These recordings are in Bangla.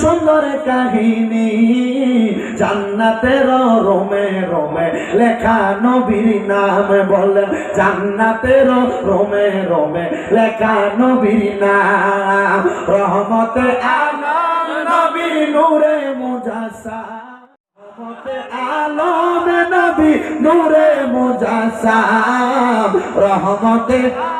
সুন্দর কাহিনী। জান্নাতের রোমে রোমে লেখা নবীর নাম বলেন জান্নাতের রোমে রোমে লেখা নবীর নাম। রহমতে আলম নবী নূরে মুজাসা রহমতে আলম নবী নূরে মুজাসাম। রহমতে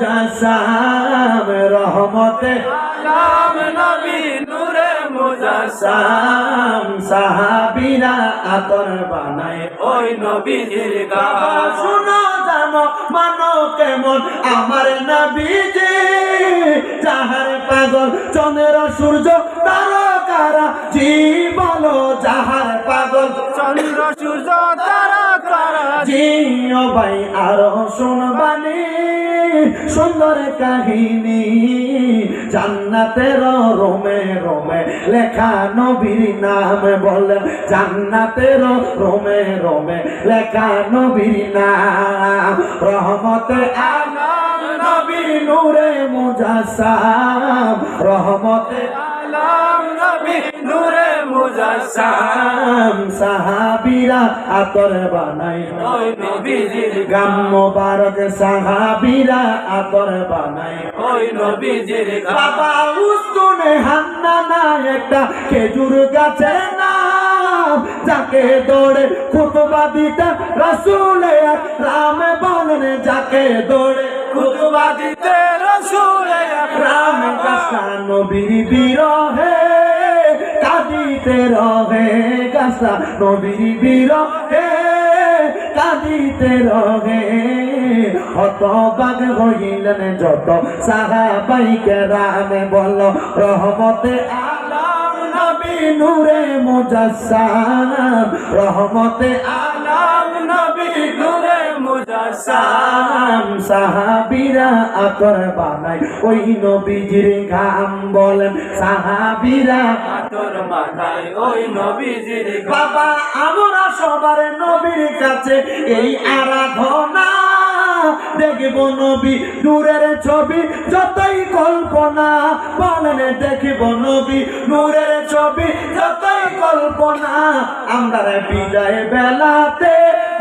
মুজাসাম রহমতে। আলাম নবী নূরে মুজাসাম সাম সাহাবীরা আতর বানায় ওই নবীজির গান শুনো জানো মানো কেমন? আমার নবীজি যাহার পাগল চন্দ্র সূর্য তারকারা জি বলো যাহার পাগল। চন্দ্র সূর্য তারা তারা জি ও ভাই আরও শুনবানি। সুন্দর কাহিনী। জান্নাতের রোমে রোমে লেখা নবীর নাম বলেন জান্নাতের রোমে রোমে লেখা নবীর নাম। রহমতে আলম নবী নূরে মুজাসাম রহমতে আলাম নূরে মুজাসাম আতর বানাই ওই নবীজির গাম মোবারক। সাহাবীরা আতর বানাই ওই নবীজির বাবা উস্তুনে হান্না না একটা খেজুর গাছের নাম। যাকে দৌড়ে খুতবা দিতে রসুলে রামে বলেন, যাকে দৌড়ে খুতবা দিতে রসুল রাম গাছা বিরহে কাঁদিতে রহে গাছা নবীর বিরহে কাঁদিতে রহে হতবাগ হইলেন যত সাহাবাইকে রামে বল রহমতে আলম নবী নূরে মুজাসাম রহমতে আলাম নবী নূরে সাম সাহাবিরা আতর বানায়। ওই নবীজির ঘাম বলেন, সাহাবিরা আতর বানায়, ওই নবীজির বাবা, আমরা সবার নবীর কাছে এই আরাধনা দেখব নবী নূরের ছবি, যতই কল্পনা বলেন দেখব নবী নূরের ছবি, যতই কল্পনা, আমরা বিদায় বেলাতে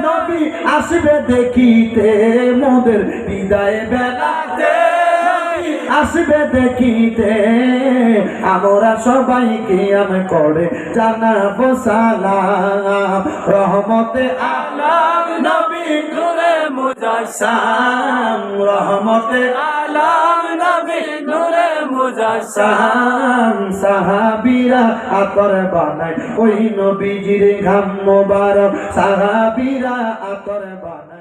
নবী আসবে দেখিতে, মোদের বিদায় বেলাতে আসবে দেখিতে, আমরা সবাইকে আমি করে জানাব সালাম। রহমতে আলাম নবী নূরে মুজাসাম রহমতে আলাম নবী নূরে মুজাসাম সাহাবীরা আকর বানায়। ওই নবীজির ঘাম মোবারক। সাহাবীরা আতর বানায়।